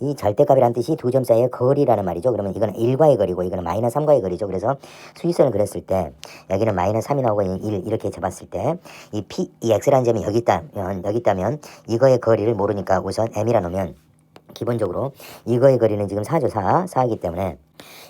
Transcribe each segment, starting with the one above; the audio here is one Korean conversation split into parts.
이 절대값이라는 뜻이 두 점 사이의 거리라는 말이죠. 그러면 이거는 1과의 거리고 이거는 마이너스 3과의 거리죠. 그래서 수직선을 그렸을 때 여기는 마이너스 3이 나오고 1 이렇게 잡았을 때 이 p 이 x라는 점이 여기 있다면 여기 있다면 이거의 거리를 모르니까 우선 m이라 놓으면 기본적으로 이거의 거리는 지금 4죠 4 4이기 때문에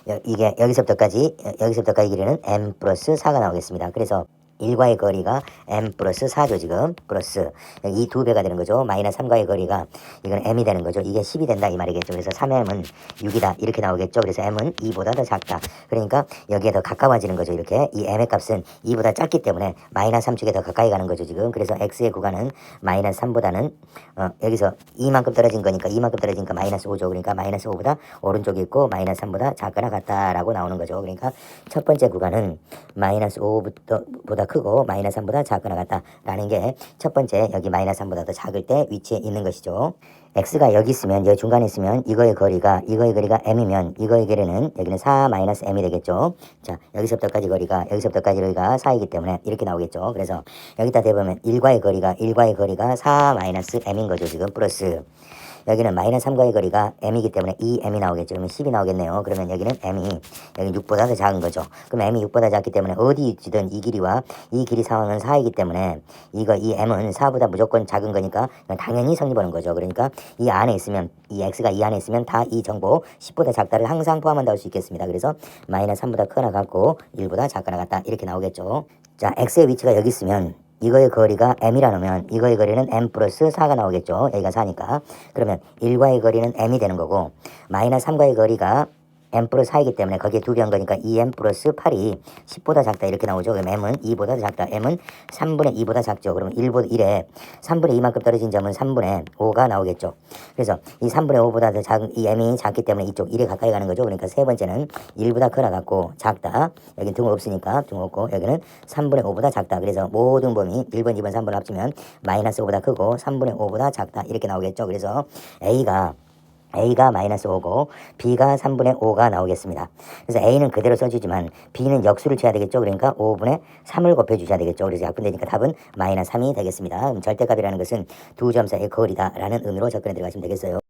여- 이게 여기서부터까지 여- 여기서부터까지 길이는 m 플러스 4가 나오겠습니다. 그래서 1과의 거리가 m 플러스 4죠 지금. 플러스. 이 두 배가 되는 거죠. 마이너스 3과의 거리가 이건 m이 되는 거죠. 이게 10이 된다 이 말이겠죠. 그래서 3m은 6이다. 이렇게 나오겠죠. 그래서 m은 2보다 더 작다. 그러니까 여기에 더 가까워지는 거죠. 이렇게. 이 m의 값은 2보다 작기 때문에 마이너스 3쪽에 더 가까이 가는 거죠 지금. 그래서 x의 구간은 마이너스 3보다는 어, 여기서 2만큼 떨어진 거니까 2만큼 떨어지니까 마이너스 5죠. 그러니까 마이너스 5보다 오른쪽에 있고 마이너스 3보다 작거나 같다라고 나오는 거죠. 그러니까 첫 번째 구간은 마이너스 5보다 크고 마이너스 3보다 작거나 같다라는 게 첫 번째 여기 마이너스 3보다 더 작을 때 위치에 있는 것이죠. x가 여기 있으면 여기 중간에 있으면 이거의 거리가 이거의 거리가 m이면 이거의 거리는 여기는 4 마이너스 m이 되겠죠. 자 여기서부터까지 거리가 여기서부터까지 거리가 4이기 때문에 이렇게 나오겠죠. 그래서 여기다 대보면 1과의 거리가 1과의 거리가 4 마이너스 m인 거죠. 지금 플러스 여기는 마이너스 3과의 거리가 m이기 때문에 2m이 나오겠죠. 그러면 10이 나오겠네요. 그러면 여기는 m이 여기 6보다 더 작은 거죠. 그럼 m이 6보다 작기 때문에 어디 있든 이 길이와 이 길이 상황은 4이기 때문에 이거 이 m은 4보다 무조건 작은 거니까 당연히 성립하는 거죠. 그러니까 이 안에 있으면 이 x가 이 안에 있으면 다 이 정보 10보다 작다를 항상 포함한다고 할수 있겠습니다. 그래서 마이너스 3보다 크거나 같고 1보다 작거나 같다 이렇게 나오겠죠. 자 x의 위치가 여기 있으면 이거의 거리가 m이라 놓으면 이거의 거리는 m 플러스 4가 나오겠죠. 여기가 4니까. 그러면 1과의 거리는 m이 되는 거고 마이너스 3과의 거리가 m 플러스 4이기 때문에 거기에 두 배한 거니까 2m 플러스 8이 10보다 작다 이렇게 나오죠. 그럼 m은 2보다 더 작다. m은 3분의 2보다 작죠. 그러면 1보다 1에 3분의 2만큼 떨어진 점은 3분의 5가 나오겠죠. 그래서 이 3분의 5보다 더 작은 이 m이 작기 때문에 이쪽 1에 가까이 가는 거죠. 그러니까 세 번째는 1보다 크나 같고 작다. 여기 등호 없으니까 등호 없고 여기는 3분의 5보다 작다. 그래서 모든 범위 1번, 2번, 3번 합치면 마이너스 5보다 크고 3분의 5보다 작다. 이렇게 나오겠죠. 그래서 A가 A가 마이너스 5고 B가 3분의 5가 나오겠습니다. 그래서 A는 그대로 써주지만 B는 역수를 쳐야 되겠죠. 그러니까 5분의 3을 곱해주셔야 되겠죠. 그래서 약분되니까 답은 마이너스 3이 되겠습니다. 절대값이라는 것은 두 점 사이의 거리다라는 의미로 접근해 들어가시면 되겠어요.